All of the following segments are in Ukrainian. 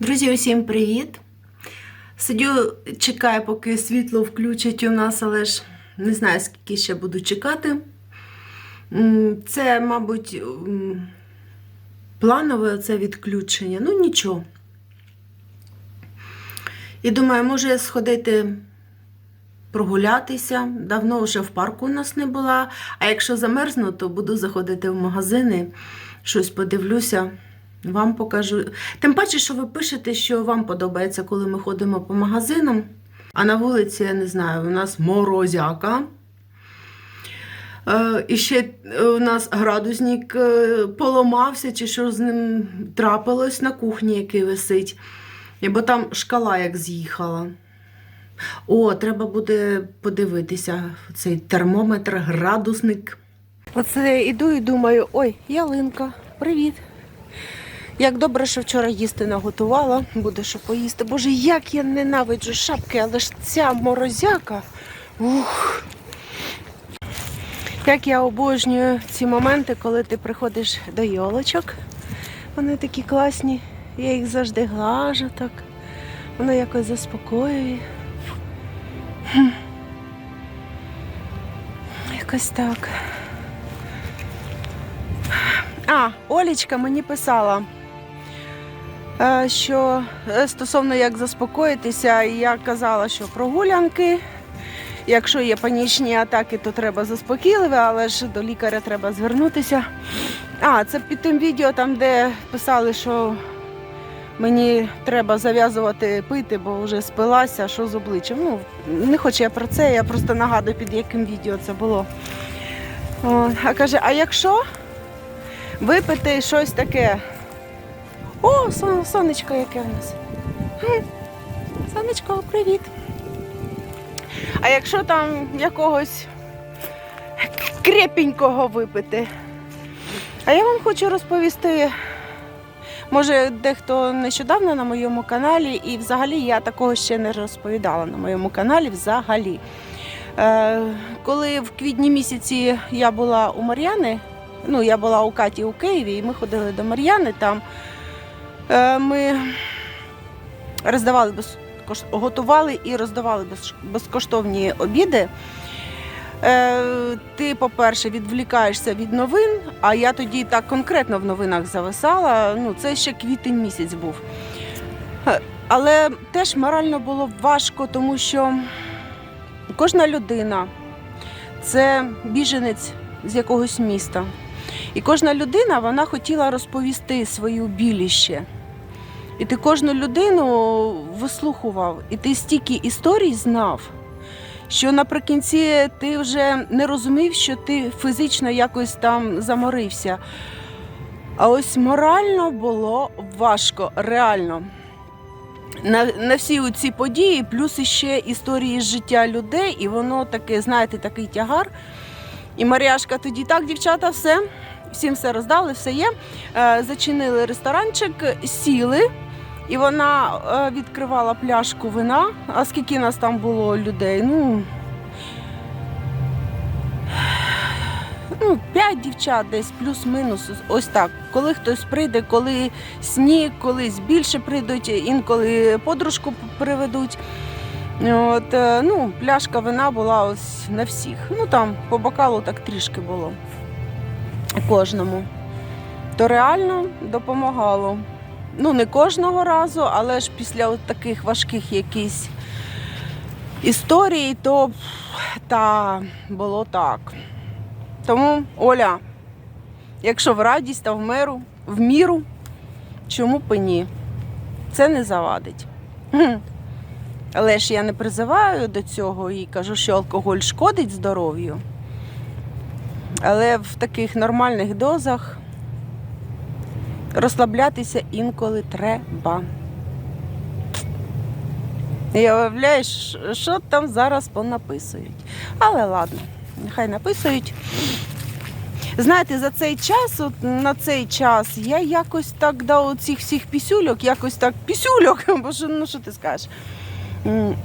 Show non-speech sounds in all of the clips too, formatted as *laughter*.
Друзі, усім привіт! Сидю, чекаю, поки світло включать у нас, але ж не знаю, скільки ще буду чекати. Це, мабуть, планове це відключення. Ну, нічого. І думаю, може сходити прогулятися. Давно вже в парку у нас не була. А якщо замерзну, то буду заходити в магазини, щось подивлюся. Вам покажу. Тим паче, що ви пишете, що вам подобається, коли ми ходимо по магазинам. А на вулиці, я не знаю, у нас морозяка. Е, і ще е, у нас градусник е, поламався, чи що з ним трапилось на кухні, який висить. Бо там шкала як з'їхала. О, треба буде подивитися цей термометр, градусник. Оце іду і думаю: ой, ялинка, привіт. Як добре, що вчора їсти наготувала, буде що поїсти. Боже, як я ненавиджу шапки, але ж ця морозяка. Ух. Як я обожнюю ці моменти, коли ти приходиш до йолочок. Вони такі класні. Я їх завжди глажу так. Воно якось заспокоює. Якось так. А, Олічка мені писала, що е, стосовно як заспокоїтися, я казала, що прогулянки. Якщо є панічні атаки, то треба заспокійливе, але ж до лікаря треба звернутися. А, це під тим відео, там, де писали, що мені треба зав'язувати пити, бо вже спилася, що з обличчям. Ну, не хочу я про це, я просто нагадую, під яким відео це було. О, а каже, а якщо випити щось таке. О, сон, сонечко яке у нас. Сонечко, привіт. А якщо там якогось крепенького випити? А я вам хочу розповісти, може, дехто нещодавно на моєму каналі, і взагалі я такого ще не розповідала на моєму каналі взагалі. Е, коли в квітні місяці я була у Мар'яни, ну, я була у Каті у Києві, і ми ходили до Мар'яни. Там ми роздавали безкош... готували і роздавали без... безкоштовні обіди. Е, ти, по-перше, відвлікаєшся від новин, а я тоді так конкретно в новинах зависала. Ну, це ще квітень місяць був. Е, Але теж морально було важко, тому що кожна людина це біженець з якогось міста. І кожна людина вона хотіла розповісти свою біліще. І ти кожну людину вислухував, і ти стільки історій знав, що наприкінці ти вже не розумів, що ти фізично якось там заморився. А ось морально було важко, реально. На, на всі ці події, плюс іще історії життя людей, і воно таке, знаєте, такий тягар. І Маріашка тоді так, дівчата, все, всім все роздали, все є. Е, Зачинили ресторанчик, сіли, і вона е, відкривала пляшку вина. А скільки нас там було людей? Ну, ну, п'ять дівчат десь, плюс-мінус, ось так. Коли хтось прийде, коли сніг, колись більше прийдуть, інколи подружку приведуть. От, е, ну, пляшка вина була ось на всіх. Ну там по бокалу так трішки було кожному. То реально допомагало. Ну, не кожного разу, але ж після от таких важких якісь історій, то та було так. Тому, Оля, якщо в радість та в миру, в міру, чому б ні? Це не завадить. Але ж я не призиваю до цього і кажу, що алкоголь шкодить здоров'ю. Але в таких нормальних дозах розслаблятися інколи треба. І уявляєш, що там зараз понаписують. Але ладно, нехай написують. Знаєте, за цей час, от на цей час, я якось так до цих всіх пісюльок, якось так пісюльок, *laughs* бо що, ну що ти скажеш?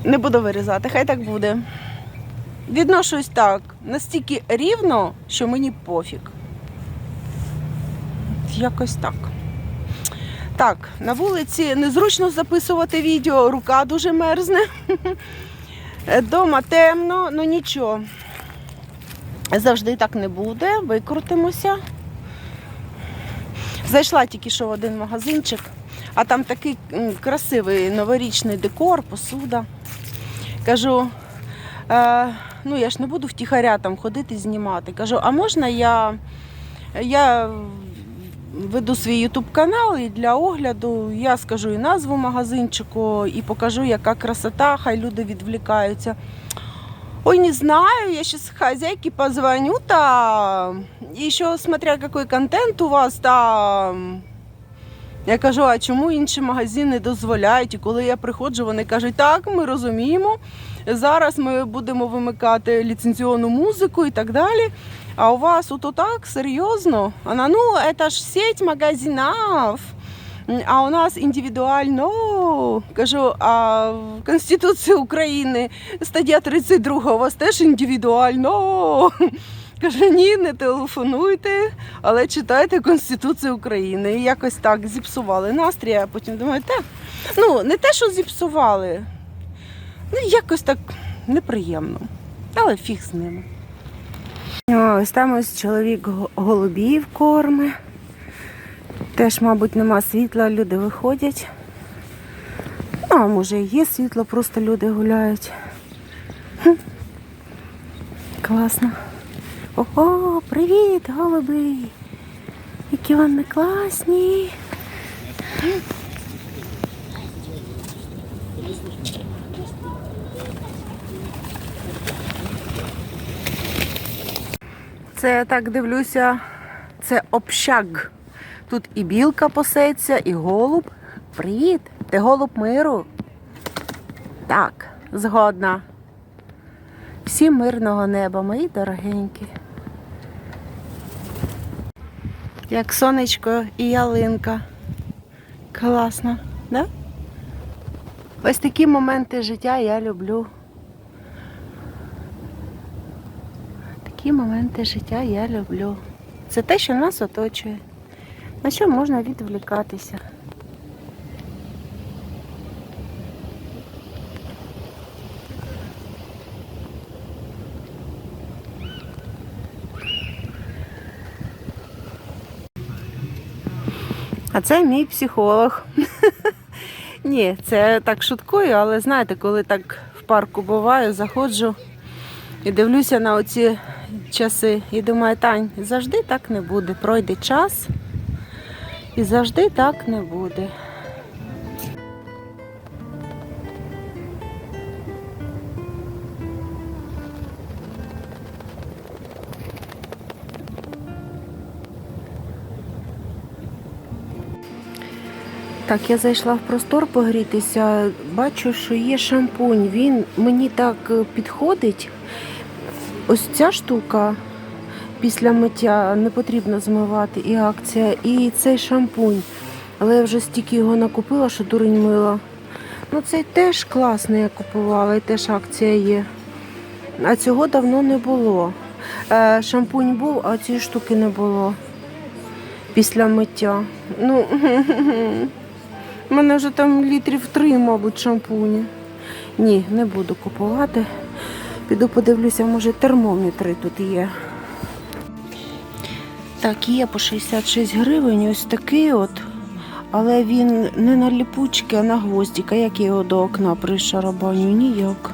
Не буду вирізати, хай так буде. Відношусь так, настільки рівно, що мені пофіг. Якось так. Так, на вулиці незручно записувати відео, рука дуже мерзне. Дома темно, ну нічого. Завжди так не буде, викрутимося. Зайшла тільки що в один магазинчик, а там такий красивий новорічний декор, посуда. Кажу, е, ну я ж не буду втіхаря там ходити знімати. Кажу, а можна я, я веду свій YouTube канал і для огляду я скажу і назву магазинчику, і покажу, яка красота, хай люди відвлікаються. Ой, не знаю, я сейчас хозяйке позвоню там. Еще смотря какой контент у вас там. Я кажу, а чому інші магазини дозволяють? І коли я приходжу, вони кажуть, так, ми розуміємо. Зараз ми будемо вимикати ліцензіонну музику і так далі. А у вас ото так серйозно? Вона, ну, це ж сеть магазинів. А у нас індивідуально. Кажу, а в Конституції України стаття 32 у вас теж індивідуально. *laughs* Каже, ні, не телефонуйте, але читайте Конституцію України. І якось так зіпсували настрій, а потім думаю, те, ну, не те, що зіпсували, ну якось так неприємно. Але фіг з ними. Ось там ось чоловік го- голубів корме. Теж, мабуть, нема світла, люди виходять. Ну, а може і є світло, просто люди гуляють. Класно. Ого, привіт, голуби! Які вони класні. Це я так дивлюся, це общак. Тут і білка пасеться, і голуб. Привіт! Ти голуб миру. Так, згодна. Всім мирного неба, мої дорогенькі. Як сонечко і ялинка. Класно, да? Ось такі моменти життя я люблю. Такі моменти життя я люблю. Це те, що нас оточує. На що можна відволікатися? А це мій психолог. *laughs* Ні, це так шуткую, але знаєте, коли так в парку буваю, заходжу і дивлюся на оці часи і думаю, Тань, завжди так не буде. Пройде час і завжди так не буде. Так, я зайшла в простор погрітися. Бачу, що є шампунь. Він мені так е, підходить. Ось ця штука після миття не потрібно змивати і акція, і цей шампунь. Але я вже стільки його накупила, що дурень мила. Ну цей теж класний я купувала, і теж акція є. А цього давно не було. Е, шампунь був, а цієї штуки не було після миття. Ну, *laughs* у мене вже там літрів три, мабуть, шампуні. Ні, не буду купувати. Піду подивлюся, може термометри тут є. Так, є по 66 гривень, ось такий от. Але він не на ліпучки, а на гвоздика. Як я його до окна пришарабаню? Ніяк.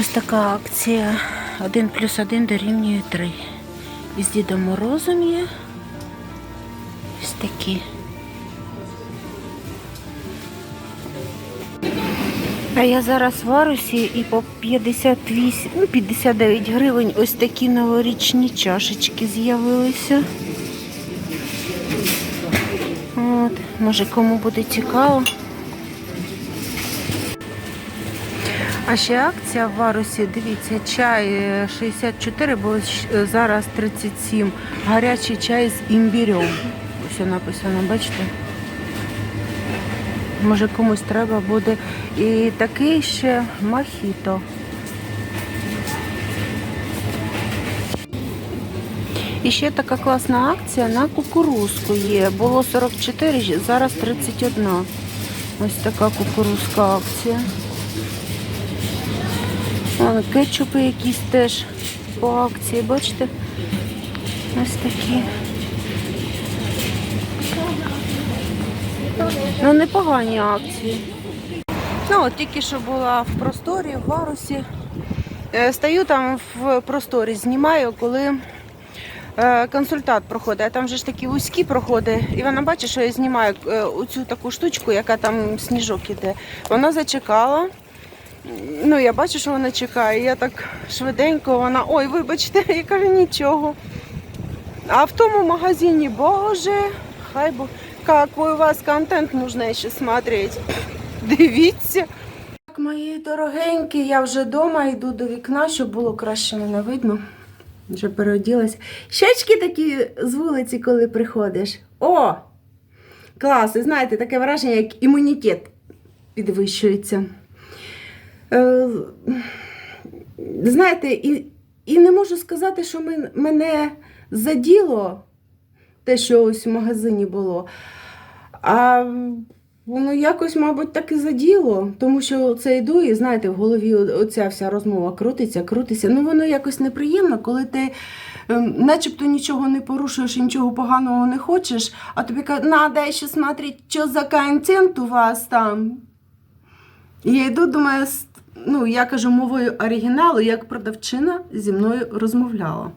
Ось така акція. 1 плюс 1 дорівнює 3. І з Дідом Морозом є. Ось такі. А я зараз в Арусі і по 58, ну 59 гривень ось такі новорічні чашечки з'явилися. От, може кому буде цікаво. А ще акція в Варусі, дивіться, чай е, 64, бо зараз 37. Гарячий чай з імбірем. Ось написано, бачите? Може комусь треба буде. І такий ще мохіто. І ще така класна акція на кукурузку є. Було 44, зараз 31. Ось така кукурузка акція. Вон, кетчупи якісь теж по акції, бачите? Ось такі. Ну, непогані акції. Ну, от тільки що була в просторі, в варусі. Е, Стою там в просторі, знімаю, коли е, консультант проходить, а там же ж такі вузькі проходи, і вона бачить, що я знімаю е, оцю таку штучку, яка там сніжок іде. Вона зачекала. Ну, я бачу, що вона чекає. Я так швиденько, вона, ой, вибачте, *laughs* я кажу, нічого. А в тому магазині, боже, хай бо какой у вас контент нужно ще смотреть. *laughs* Дивіться. Так, мої дорогенькі, я вже вдома йду до вікна, щоб було краще мене видно. Вже переоділась. Щечки такі з вулиці, коли приходиш. О! Клас! І знаєте, таке враження, як імунітет підвищується. Е, знаєте, і, і не можу сказати, що мен- мене заділо те, що ось в магазині було. А воно якось, мабуть, так і заділо, тому що це йду, і знаєте, в голові оця вся розмова крутиться, крутиться. Ну, воно якось неприємно, коли ти ем, начебто нічого не порушуєш і нічого поганого не хочеш, а тобі кажуть, надо ще смотреть, що за контент у вас там. І я йду, думаю, ну, я кажу мовою оригіналу, як продавчина зі мною розмовляла.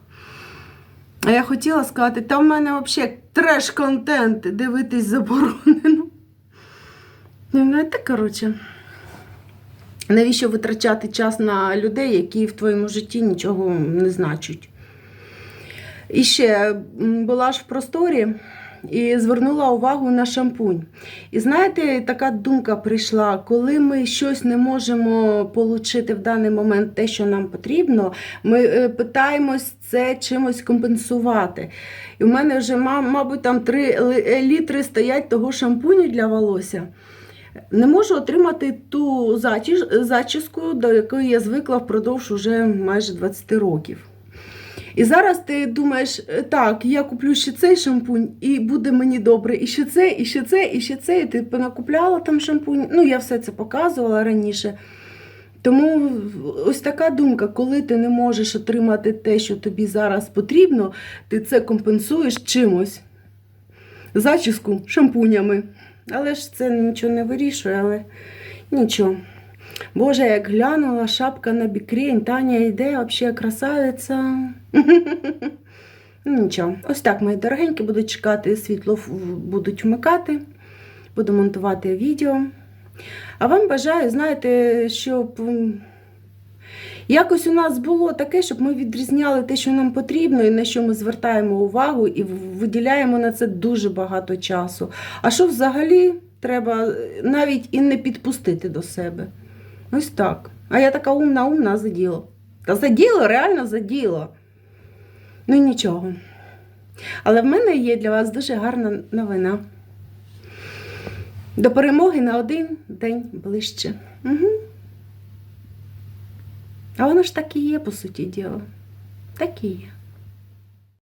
А я хотіла сказати, та в мене взагалі треш-контент дивитись заборонено. Ну, знаєте, коротше, навіщо витрачати час на людей, які в твоєму житті нічого не значать? І ще була ж в просторі і звернула увагу на шампунь. І знаєте, така думка прийшла, коли ми щось не можемо отримати в даний момент те, що нам потрібно, ми е, питаємось це чимось компенсувати. І в мене вже, ма- мабуть, там 3 літри стоять того шампуню для волосся. Не можу отримати ту зачіску, до якої я звикла впродовж уже майже 20 років. І зараз ти думаєш, «Е, так, я куплю ще цей шампунь, і буде мені добре, і ще це, і ще це, і ще це. І ти понакупляла там шампунь. Ну, я все це показувала раніше. Тому ось така думка, коли ти не можеш отримати те, що тобі зараз потрібно, ти це компенсуєш чимось. Зачіску шампунями. Але ж це нічого не вирішує, але нічого. Боже, як глянула шапка на бікрень, Таня йде, взагалі красавиця. *laughs* Ну, Нічого. Ось так, мої дорогенькі, буду чекати, світло будуть вмикати, буду монтувати відео. А вам бажаю, знаєте, щоб якось у нас було таке, щоб ми відрізняли те, що нам потрібно, і на що ми звертаємо увагу, і виділяємо на це дуже багато часу. А що взагалі треба е, навіть і не підпустити до себе. Ось так. А я така умна, умна за діло. Та за діло, реально за діло. Ну і нічого. Але в мене є для вас дуже гарна новина. До перемоги на один день ближче. Угу. А воно ж так і є, по суті діла. Так і є.